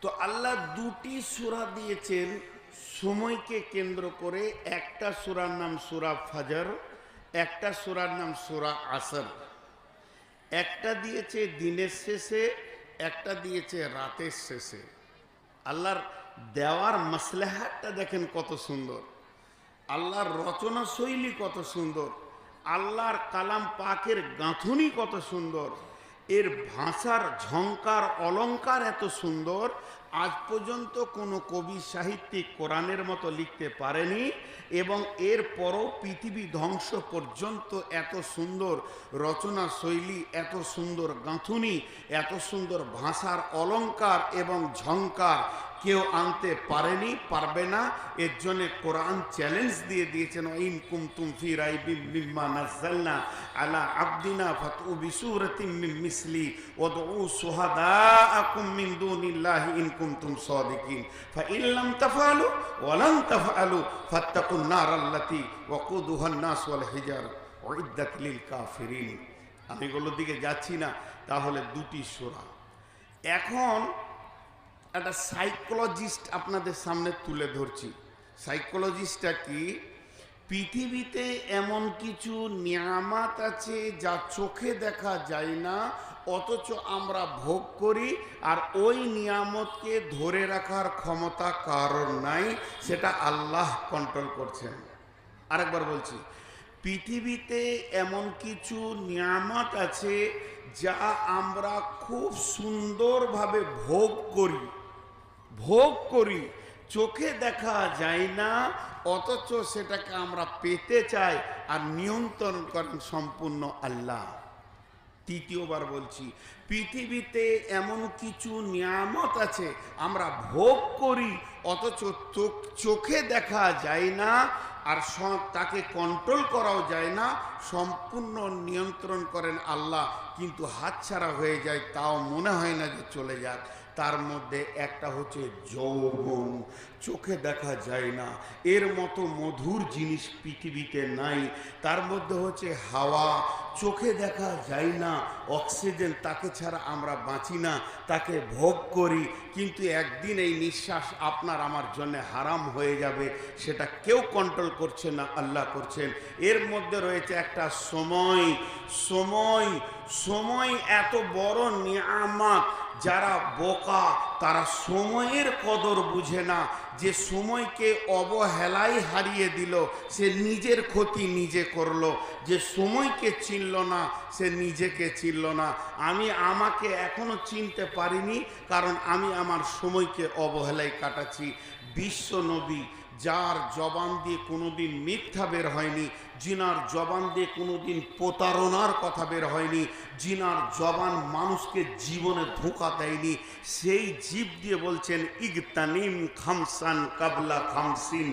তো আল্লাহ দুটি সূরা দিয়েছেন। সময়কে কেন্দ্র করে একটা সুরার নাম সূরা ফাজর, একটা সুরার নাম সূরা আসর। একটা দিয়েছে দিনের শেষে, একটা দিয়েছে রাতের শেষে। আল্লাহর দেওয়ার মাসলেহাতটা দেখেন কত সুন্দর। আল্লাহর রচনা শৈলী কত সুন্দর। আল্লাহর কালাম পাকের গাঁথুনি কত সুন্দর। এর ভাষার ঝঙ্কার অলঙ্কার এত সুন্দর, আজ পর্যন্ত কোনো কবি সাহিত্যিক কোরআনের মতো লিখতে পারেনি এবং এর পরও পৃথিবী ধ্বংস পর্যন্ত এত সুন্দর রচনা শৈলী, এত সুন্দর গাঁথুনি, এত সুন্দর ভাষার অলঙ্কার এবং ঝঙ্কার কেউ আনতে পারেনি, পারবে না। এর জন্য কোরআন চ্যালেঞ্জ দিয়ে দিয়েছেন ইন কুমতুম ফি রাইবিম মিম্মা নাযালনা আলা আবদিনা ফাতু বিসুরাতিম মিন মিসলি ওয়াদউ সুহাদাআকুম মিন দুনিল্লাহি ইন কুমতুম সাদিকিন। ফাইন লাম তাফআলু ওয়া লান ফাত্তাকুন নার আল্লাতী ওয়াকুদুহা আন-নাস ওয়াল হিজার। উইদ্দাত লিল কাফিরিন। আমি এগুলোর দিকে যাচ্ছি না, তাহলে দুটি সূরা। এখন একটা সাইকোলজিস্ট আপনাদের সামনে তুলে ধরছি। সাইকোলজিস্টটা কি? পৃথিবীতে এমন কিছু নিয়ামাত আছে যা চোখে দেখা যায় না, অথচ আমরা ভোগ করি, আর ওই নিয়ামতকে ধরে রাখার ক্ষমতা কারণ নাই, সেটা আল্লাহ কন্ট্রোল করছেন। আরেকবার বলছি, পৃথিবীতে এমন কিছু নিয়ামত আছে যা আমরা খুব সুন্দরভাবে ভোগ করি ভোগ করি, চোখে দেখা যায় না, অথচ সেটাকে আমরা পেতে চাই আর নিয়ন্ত্রণ করেন সম্পূর্ণ আল্লাহ। তৃতীয়বার বলছি পৃথিবীতে এমন কিছু নিয়ামত আছে, আমরা ভোগ করি, অথচ চোখ- দেখা যায় না, আর তাকে কন্ট্রোল করাও যায় না, সম্পূর্ণ নিয়ন্ত্রণ করেন আল্লাহ, কিন্তু হাতছাড়া হয়ে যায়, তাও মনে হয় না যে চলে যাক। তার মধ্যে একটা হচ্ছে যৌবন, চোখে দেখা যায় না, এর মতো মধুর জিনিস পৃথিবীতে নাই, তার মধ্যে হচ্ছে হাওয়া, চোখে দেখা যায় না, অক্সিজেন তাকে ছাড়া আমরা বাঁচি না, তাকে ভোগ করি, কিন্তু একদিন এই নিঃশ্বাস আপনার আমার জন্য হারাম হয়ে যাবে, সেটা কেউ কন্ট্রোল করছে না, আল্লাহ করছেন। এর মধ্যে রয়েছে একটা সময় সময় সময় এত বড় নিয়ামত যারা বোকা, তারা সময়ের কদর বুঝে না। যে সময়কে অবহেলাই হারিয়ে দিল, সে নিজের ক্ষতি নিজে করল। যে সময়কে চিনল না, সে নিজেকে চিনল না। আমি আমাকে এখনও চিনতে পারিনি, কারণ আমি আমার সময়কে অবহেলায় কাটাচ্ছি। বিশ্ব নবী, যার জবান দিয়ে কোনোদিন মিথ্যা বের হয়নি জিনার জবান দিয়ে কোনোদিন প্রতারণার কথা বের হয়নি, জিনার জবান মানুষকে জীবনে ধোকা দেয়নি। সেই জীব দিয়ে বলছেন, ইগতানিম খামসান কাবলা খামসিন,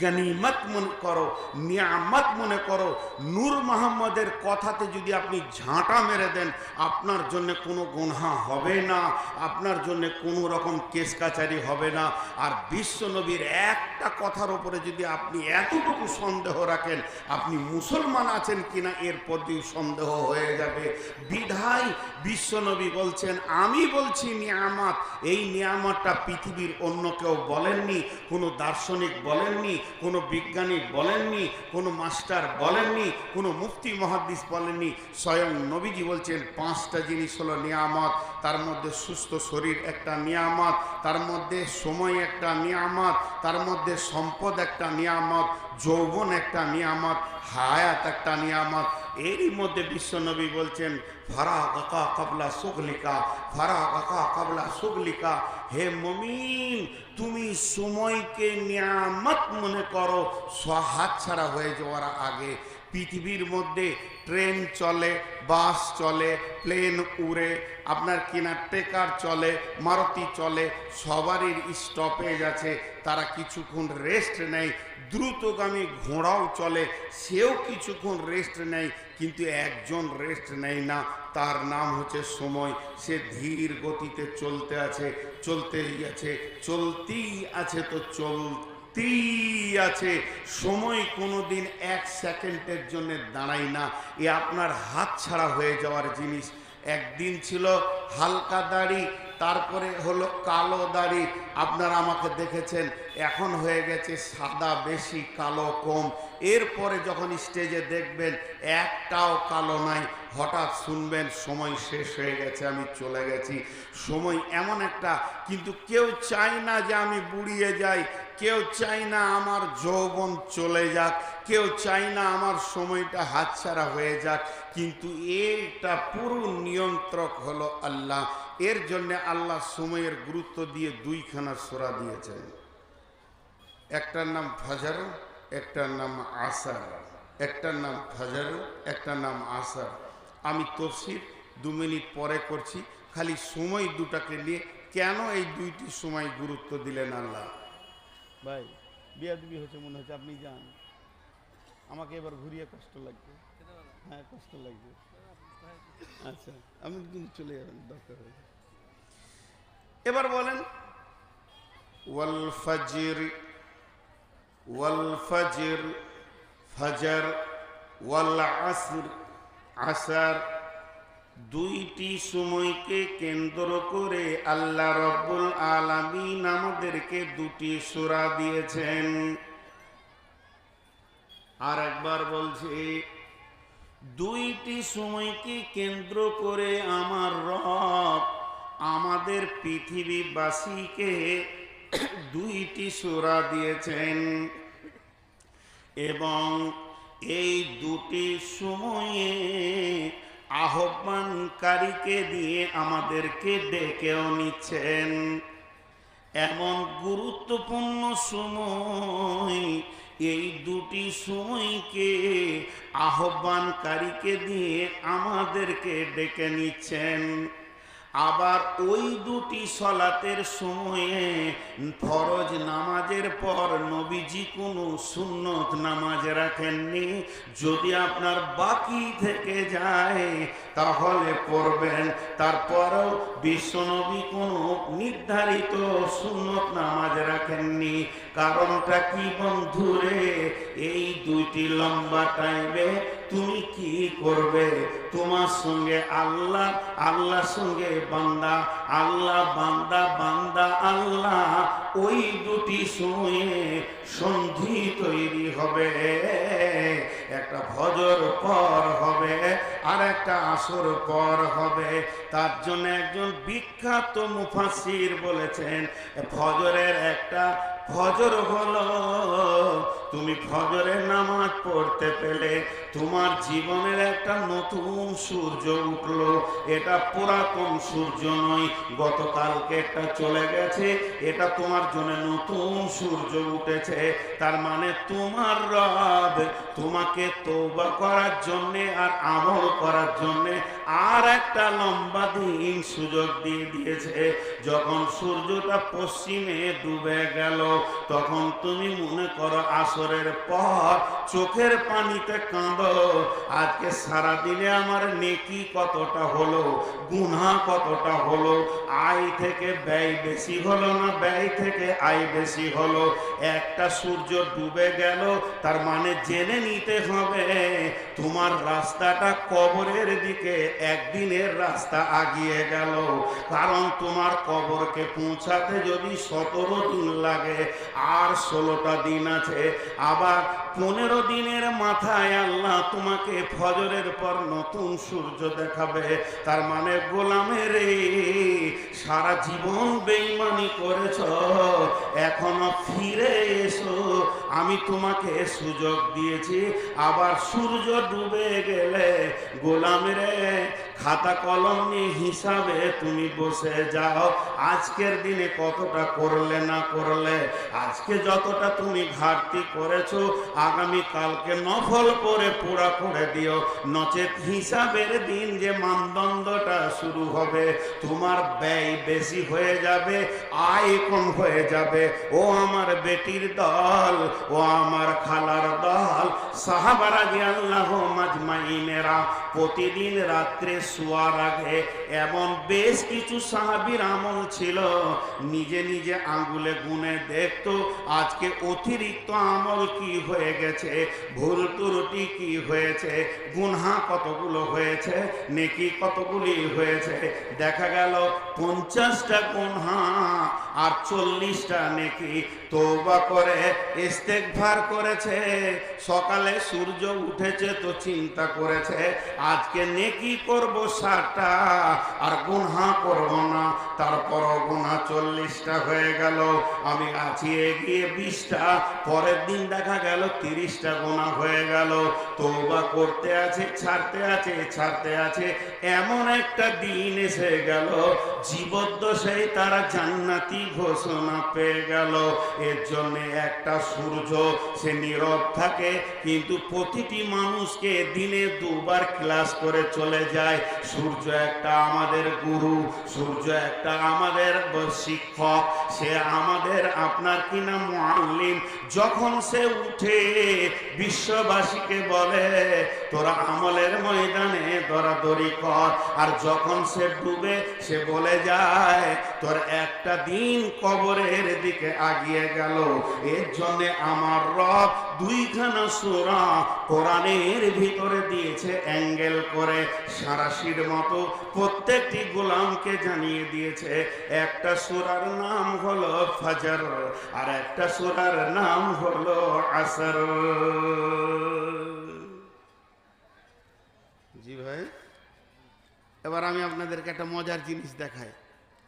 গনিমত মনে করো, নিয়ামত মনে করো। নূর মোহাম্মদের কথাতে যদি আপনি ঝাঁটা মেরে দেন, আপনার জন্য কোনো গুনহা হবে না, আপনার জন্য কোনো রকম কেস কাচারি হবে না। আর বিশ্ব নবীর একটা কথার উপরে যদি আপনি এতটুকু সন্দেহ রাখেন, আপনি মুসলমান আছেন কিনা এর প্রতি সন্দেহ হয়ে যাবে। বিধায় বিশ্বনবী বলছেন, আমি বলছি নিয়ামত। এই নিয়ামতটা পৃথিবীর অন্য কেউ বলেননি, কোনো দার্শনিক বলেননি, কোনো বিজ্ঞানী বলেননি, কোনো মাস্টার বলেননি, কোনো মুফতি মহাদ্দিস বলেননি। স্বয়ং নবীজি বলছেন, পাঁচটা জিনিস হলো নিয়ামত। তার মধ্যে সুস্থ শরীর একটা নিয়ামত, তার মধ্যে সময় একটা নিয়ামত, তার মধ্যে সম্পদ একটা নিয়ামত, যৌবন একটা নিয়ামত হায়াত একটা নিয়ামত। এরই মধ্যে বিশ্বনবী বলছেন ফারা কাকা কাবলা সুগলিকা ফারা কাকা কাবলা সুগলিকা। হে মমিন, তুমি সময়কে নিয়ামত মনে করো। হাত ছাড়া হয়ে যাওয়ার আগে পৃথিবীর মধ্যে ট্রেন চলে, বাস চলে, প্লেন উড়ে, আপনার কিনা ট্রেকার চলে, মারুতি চলে, সবারই স্টপেজ আছে, তারা কিছুক্ষণ রেস্ট নেয়, দ্রুতগামী ঘোড়াও চলে, সেও কিছুক্ষণ রেস্ট নেয়, কিন্তু একজন রেস্ট নেয় না, তার নাম হচ্ছে সময়, সে ধীর গতিতে চলতে আছে, চলতেই আছে চলতেই আছে তো চল সত্যিই আছে। সময় কোনোদিন এক সেকেন্ডের জন্য দাঁড়ায় না। এ আপনার হাত ছাড়া হয়ে যাওয়ার জিনিস। একদিন ছিল হালকা দাড়ি, তারপরে হলো কালো দাড়ি। আপনারা আমাকে দেখেছেন, এখন হয়ে গেছে সাদা, বেশি কালো, কম। এরপরে যখন স্টেজে দেখবেন, একটাও কালো নাই। হঠাৎ শুনবেন, সময় শেষ হয়ে গেছে, আমি চলে গেছি। সময় এমন একটা, কিন্তু কেউ চায় না যে আমি বুড়িয়ে যাই, কেউ চায় না আমার যৌবন চলে যাক। কেউ চায় না আমার সময়টা হাতছাড়া হয়ে যাক, কিন্তু এইটা পুরো নিয়ন্ত্রক হলো আল্লাহ। এর জন্য আল্লাহ সময়ের গুরুত্ব দিয়ে দুইখানা সোরা দিয়েছেন। একটার নাম ফাজার, একটার নাম আসার। একটার নাম ফাজার, একটার নাম আসার। আমি তফসির দু মিনিট পরে করছি, খালি সময় দুটাকে নিয়ে কেন এই দুইটি সময় গুরুত্ব দিলেন আল্লাহ? ভাই, বিয়াদবি হচ্ছে মনে হচ্ছে আপনি যান। আমাকে এবার ঘুরিয়ে কষ্ট লাগবে। হ্যাঁ কষ্ট লাগবে। আচ্ছা আপনি কিন্তু চলে যাবেন, দরকার হলে। এবার বলেন, ওয়াল ফজির ওয়াল ফজির, ফজর, ওয়াল আসর, আসার, দুইটি সময়কে কেন্দ্র করে আল্লাহ রব্বুল আলামিন আমাদেরকে দুটি সূরা দিয়েছেন। আর একবার বলছি, দুইটি সময়কে কেন্দ্র করে আমার রব আমাদের পৃথিবীবাসীকে দুইটি সূরা দিয়েছেন? এবং এই দুটি সময়ে আহ্বানকারীকে দিয়ে আমাদেরকে ডেকেও নিচ্ছেন। এমন গুরুত্বপূর্ণ সময় এই দুটি সময়কে আহ্বানকারীকে দিয়ে আমাদেরকে ডেকে নিচ্ছেন। আবার ওই দুটি সলাতের সময়ে ফরজ নামাজের পর নবীজি কোনো সুন্নত নামাজ রাখেননি। যদি আপনার বাকি থেকে যায়, তাহলে পড়বেন। তারপরও বিশ্বনবী কোনো নির্ধারিত সুন্নত নামাজ রাখেননি। কারণটা কি বন্ধুরে এই দুইটি লম্বা টাইমে তুমি কি করবে? তোমার সঙ্গে আল্লাহ, আল্লাহর সঙ্গে বান্দা, আল্লাহ বান্দা বান্দা, আল্লাহ, ওই দুটি সময়ে সন্ধি তৈরি হবে। একটা ভজর পর হবে, আর একটা আসর পর হবে। তার জন্য একজন বিখ্যাত মুফাসির বলেছেন ফজরের একটা ফজর হলো। তুমি ফজরের নামাজ পড়তে পেলে তোমার জীবনের একটা নতুন সূর্য উঠল। এটা পুরাতন সূর্য নয়, গতকালকে একটা চলে গেছে। এটা তোমার জন্য নতুন সূর্য উঠেছে। তার মানে তোমার রব তোমাকে তৌবা করার জন্যে আর আমল করার জন্যে আর একটা লম্বা দিন সুযোগ দিয়ে দিয়েছে। যখন সূর্যটা পশ্চিমে ডুবে গেল তখন তুমি মনে করো আসরের পর চোখের পানিতে কাঁদো। আজকে সারা দিনে আমার নেকি কতটা হলো গুনা কতটা হলো, আয় থেকে ব্যয় বেশি হলো না ব্যয় থেকে আয় বেশি হলো? একটা সূর্য ডুবে গেল, তার মানে জেনে নিতে হবে, তোমার রাস্তাটা কবরের দিকে একদিনের রাস্তা আগিয়ে গেল। কারণ তোমার কবরকে পৌঁছাতে যদি সতেরো দিন লাগে আর ষোলোটা দিন আছে। আবার পনেরো দিনের মাথায় আল্লাহ তোমাকে ফজরের পর নতুন সূর্য দেখাবে। তার মানে গোলামের সারা জীবন বেইমানি করেছ, এখনও ফিরে এসো। আমি তোমাকে সুযোগ দিয়েছি, আবার সূর্য ডুবে গেলে গোলামের খাতা কলম নিয়ে হিসাবে তুমি বসে যাও। আজকের দিনে কতটা করলে না করলে, আজকে যতটা তুমি ঘাটতি করেছ, আগামী কালকে নফল করে পুরা করে দিও। নচেত হিসাবের দিন যে মানদণ্ডটা শুরু হবে, তোমার ব্যয় বেশি হয়ে যাবে, আয় কম হয়ে যাবে। ও আমার বেটির দল, ও আমার খালার দল, সাহাবারা আল্লাহ মাজমাইনেরা প্রতিদিন রাত্রে শোয়ার আগে এমন বেশ কিছু সাহাবির আমল ছিল। নিজে নিজে আঙ্গুলে গুনে দেখতো, আজকে অতিরিক্ত আমল কি হয়ে গেছে, ভুল ত্রুটি কি হয়েছে, গুনহা কতগুলো হয়েছে, নেকি কতগুলি হয়েছে। দেখা গেল পঞ্চাশটা গুনহা আর চল্লিশটা নেকি তৌবা করে ইস্তেকভার করেছে। সকালে সূর্য উঠেছে তো চিন্তা করেছে, আজকে নেকি করব ষাটটা। আর গুনহা করব না। তারপর গুনহা চল্লিশটা হয়ে গেল। আমি আছি এগিয়ে বিশটা। পরের দিন দেখা গেল তিরিশটা গোনা হয়ে গেল। তৌবা করতে আছে, ছাড়তে আছে ছাড়তে আছে। এমন একটা দিন এসে গেল। জীবদ্দশায় তারা জান্নাতি ঘোষণা পেয়ে গেল। এর জন্য একটা সূর্য, সে নীরব থাকে। কিন্তু প্রতিটি মানুষকে দিনে দুবার ক্লাস করে চলে যায়। সূর্য একটা আমাদের গুরু, সূর্য একটা আমাদের শিক্ষক, সে আমাদের আপনার কিনা মুআল্লিম? যখন সে উঠে বিশ্ববাসীকে বলে, তোরা আমলের ময়দানে দরাদরি কর। আর যখন সে ডুবে, সে বলে যায়, তোর একটা দিন কবরের দিকে আগিয়ে গেল। এর জন্য আমার রব দুইখানা সুরা কোরআনের ভিতরে দিয়েছে অ্যাঙ্গেল করে। সারাশির মতো প্রত্যেকটি গোলামকে জানিয়ে দিয়েছে, একটা সুরার নাম হলো ফাজার আর একটা সুরার নাম হলো আসর। জি ভাই। এবার আমি আপনাদেরকে একটা মজার জিনিস দেখাই।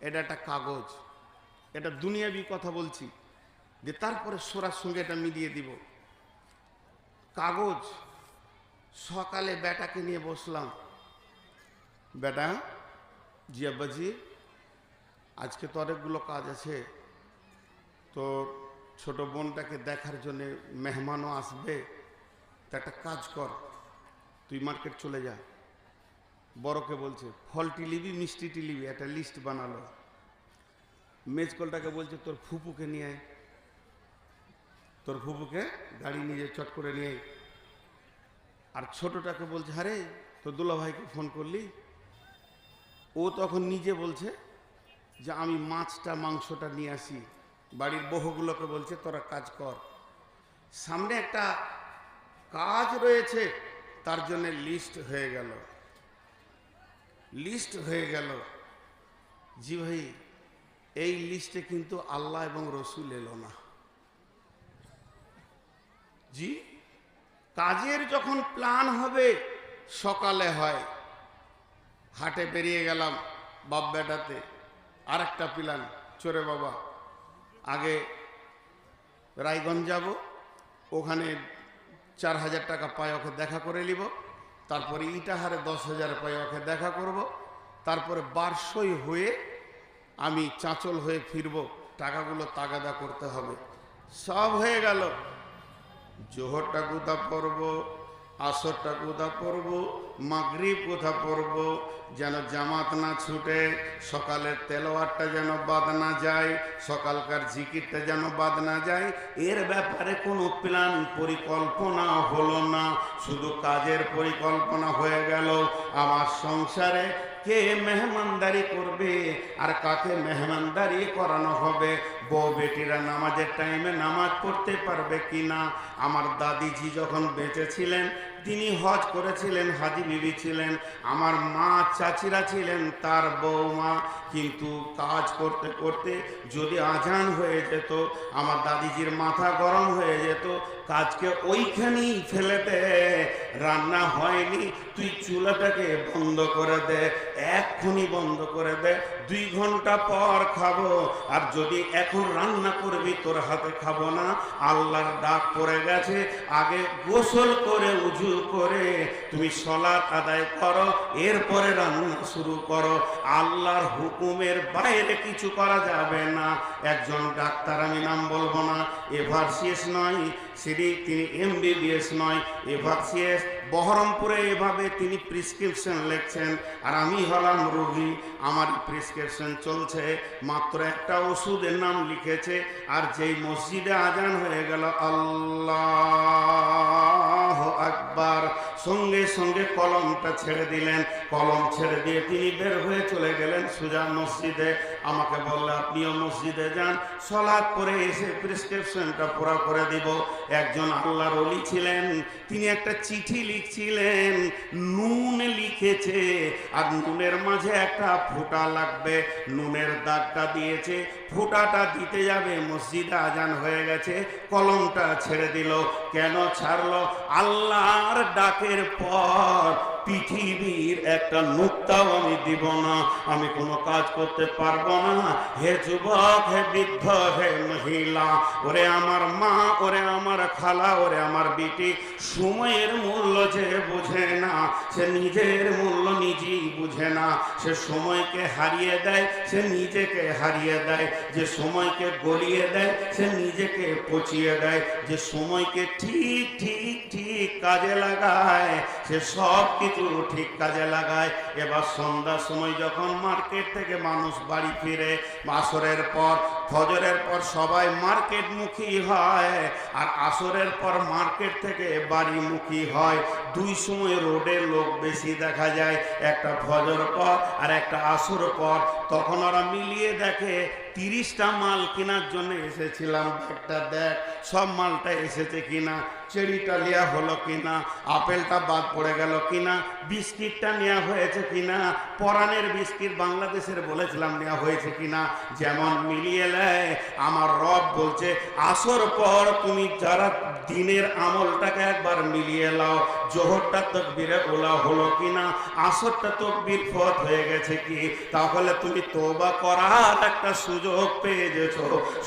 এটা একটা কাগজ। এটা দুনিয়াবি কথা বলছি। যে তারপরে সোরার সঙ্গে এটা মিলিয়ে দিব। কাগজ। সকালে বেটাকে নিয়ে বসলাম। বেটা জি আব্বাজি, আজকে তো অনেকগুলো কাজ আছে। তো ছোট বোনটাকে দেখার জন্যে মেহমানও আসবে। তা একটা কাজ কর, তুই মার্কেট চলে যা। বড়কে বলছে, ফলটি লিবি মিষ্টিটি লিবি একটা লিস্ট বানালো। মেজকলটাকে বলছে, তোর ফুপুকে নিয়ে আয়। তোর ফুপুকে গাড়ি নিয়ে চট করে নিয়ে আর ছোটটাকে বলছে, আরে, তোর দুলা ভাইকে ফোন করলি? ও তখন নিজে বলছে যে আমি মাছটা, মাংসটা নিয়ে আসি। বাড়ির বহুগুলোকে বলছে, তোরা কাজ কর। সামনে একটা কাজ রয়েছে, তার জন্য লিস্ট হয়ে গেল। লিস্ট হয়ে গেল জি ভাই, এই লিস্টে কিন্তু আল্লাহ এবং রসুল এলো না। জি, কাজের যখন প্ল্যান হবে, সকালে হয়। হাটে বেরিয়ে গেলাম বাপ বেটাতে। আর একটা প্ল্যান চোরে বাবা। আগে রায়গঞ্জ যাব, ওখানে চার হাজার টাকা পায় ওকে দেখা করে নিব, তারপরে ইটাহারে দশ হাজার পায় ওকে দেখা করব, তারপরে বারসই হয়ে আমি চাঁচল হয়ে ফিরব, টাকাগুলো তাগাদা করতে হবে। সব হয়ে গেল। জোহরটা কোথা পড়ব আসরটা কোথা পড়ব? মাগরিব কোথা পড়ব? যেন জামাত না ছুটে, সকালের তেলোয়ারটা যেন বাদ না যায়, সকালকার জিকিরটা যেন বাদ না যায়। এর ব্যাপারে কোনো প্ল্যান পরিকল্পনা হলো না। শুধু কাজের পরিকল্পনা হয়ে গেল। আমার সংসারে কে মেহমানদারি করবে আর কাকে মেহমানদারি করানো হবে? বউ বেটিরা নামাজের টাইমে নামাজ পড়তে পারবে কি না আমার দাদিজি যখন বেঁচে ছিলেন তিনি হজ করেছিলেন, হাজি বিবি ছিলেন, আমার মা চাচিরা ছিলেন, তার বৌমা কিন্তু কাজ করতে করতে যদি আজান হয়ে যেত, আমার দাদিজির মাথা গরম হয়ে যেত, কাজকে ওইখানেই ফেলেতে রান্না হয়নি তুই চুলাটাকে বন্ধ করে দে, এক্ষুনি বন্ধ করে দে, দুই ঘণ্টা পর খাব। আর যদি এখন রান্না করবি, তোর হাতে খাব না। আল্লাহর ডাক পড়ে গেছে, আগে গোসল করে, উজু করে তুমি সলাৎ আদায় করো, এরপরে রান্না শুরু করো। আল্লাহর হুকুমের বাইরে কিছু করা যাবে না। একজন ডাক্তার, আমি নাম বলব না এভারসিএস নয় সেটি তিনি এমবিবিএস নয় এভারসিএস বহরমপুরে এভাবে তিনি প্রিসক্রিপশন লিখছেন আর আমি হলাম রোগী, আমার প্রেসক্রিপশন চলছে। মাত্র একটা ওষুধের নাম লিখেছে আর যেই মসজিদে আজান হয়ে গেল, আল্লাহ আকবার। সঙ্গে সঙ্গে কলমটা ছেড়ে দিলেন। কলম ছেড়ে দিয়ে তিনি বের হয়ে চলে গেলেন সুজা মসজিদে। আমাকে বললে, আপনিও মসজিদে যান, সলাৎ করে এসে প্রেসক্রিপশনটা পুরা করে দিব। একজন আল্লাহর অলি ছিলেন, তিনি একটা চিঠি লিখছিলেন, নুন লিখেছে, আর নুনের মাঝে একটা ফোঁটা লাগবে। নুনের দাগটা দিয়েছে, ফোঁটাটা দিতে যাবে, মসজিদে আজান হয়ে গেছে, কলমটা ছেড়ে দিল। কেন ছাড়লো? আল্লাহর ডাকের পর পৃথিবীর একটা নুক্তাও আমি দিব না। আমি কোনো কাজ করতে পারব না। হে যুবক, হে বৃদ্ধ, হে মহিলা, ওরে আমার মা, ওরে আমার খালা, ওরে আমার বিটি, সময়ের মূল্য যে বুঝে না, সে নিজের মূল্য নিজেই বুঝে না। সে সময়কে হারিয়ে দেয়, সে নিজেকে হারিয়ে দেয়। যে সময়কে গলিয়ে দেয়, সে নিজেকে পচিয়ে দেয়। যে সময়কে ঠিক ঠিক ঠিক কাজে লাগায়, সে সব কিছু ঠিক কাজে লাগায়। এবার সন্ধ্যার সময় যখন মার্কেট থেকে মানুষ বাড়ি ফিরে, আসরের পর, ফজরের পর সবাই মার্কেট মুখী হয় আর আসরের পর মার্কেট থেকে বাড়ি মুখী হয়। দুই সময় রোডে লোক বেশি দেখা যায়, একটা ফজর পর আর একটা আসর পর। তখন ওরা মিলিয়ে দেখে তিরিশটা মাল কেনার জন্য এসেছিলাম। একটা দেখ, সব মালটা এসেছে কিনা, চেরিটা নেওয়া হলো কিনা, আপেলটা বাদ পড়ে গেল কিনা, বিস্কিটটা নেওয়া হয়েছে কিনা পরাণের বিস্কিট বাংলাদেশের বলেছিলাম নেওয়া হয়েছে কিনা, যেমন মিলিয়ে নেয়, আমার রব বলছে, আসর পর তুমি যারা দিনের আমলটাকে একবার মিলিয়ে লাও জোহরটা তকবিরে ওলা হলো কিনা, আসরটা তকবির ফত হয়ে গেছে কি, তাহলে তুমি তোবা করার একটা সুযোগ পেয়ে গেছ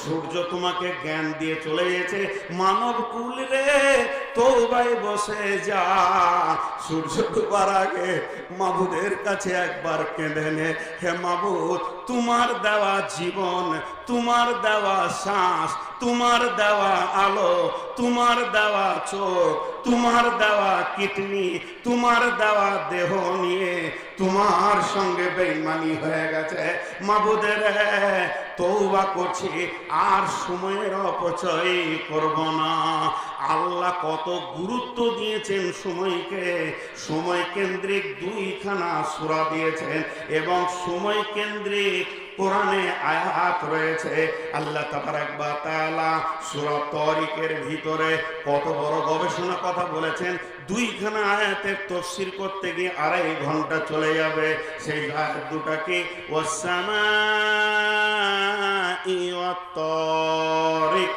সূর্য তোমাকে জ্ঞান দিয়ে চলে গেছে। মানব কুল রে তোবায় বসে যা। সূর্য ডুবার আগে মাবুদের কাছে একবার কেঁদে নে। হে মাবুদ, তোমার দেওয়া জীবন, তোমার দেওয়া শ্বাস, তোমার দেওয়া আলো, তোমার দেওয়া চোখ, তোমার দেওয়া কিডনি, তোমার দেওয়া দেহ নিয়ে তোমার সঙ্গে বেইমানি হয়ে গেছে। মাবুদের তৌবা করছি, আর সময়ের অপচয় করব না। আল্লাহ কত গুরুত্ব দিয়েছেন সময়কে সময় কেন্দ্রিক দুইখানা সুরা দিয়েছেন এবং সময় কেন্দ্রিক কোরআনে আয়াত রয়েছে। আল্লাহ তাবারাকবা তাআলা সূরা তরিকের ভিতরে কত বড় গবেষণা কথা বলেছেন। দুইখানা আয়াতের তফসির করতে গিয়ে আড়াই ঘণ্টা চলে যাবে। সেই আয়াত দুটাকে ওয়াসামা ইওয়াত তরিক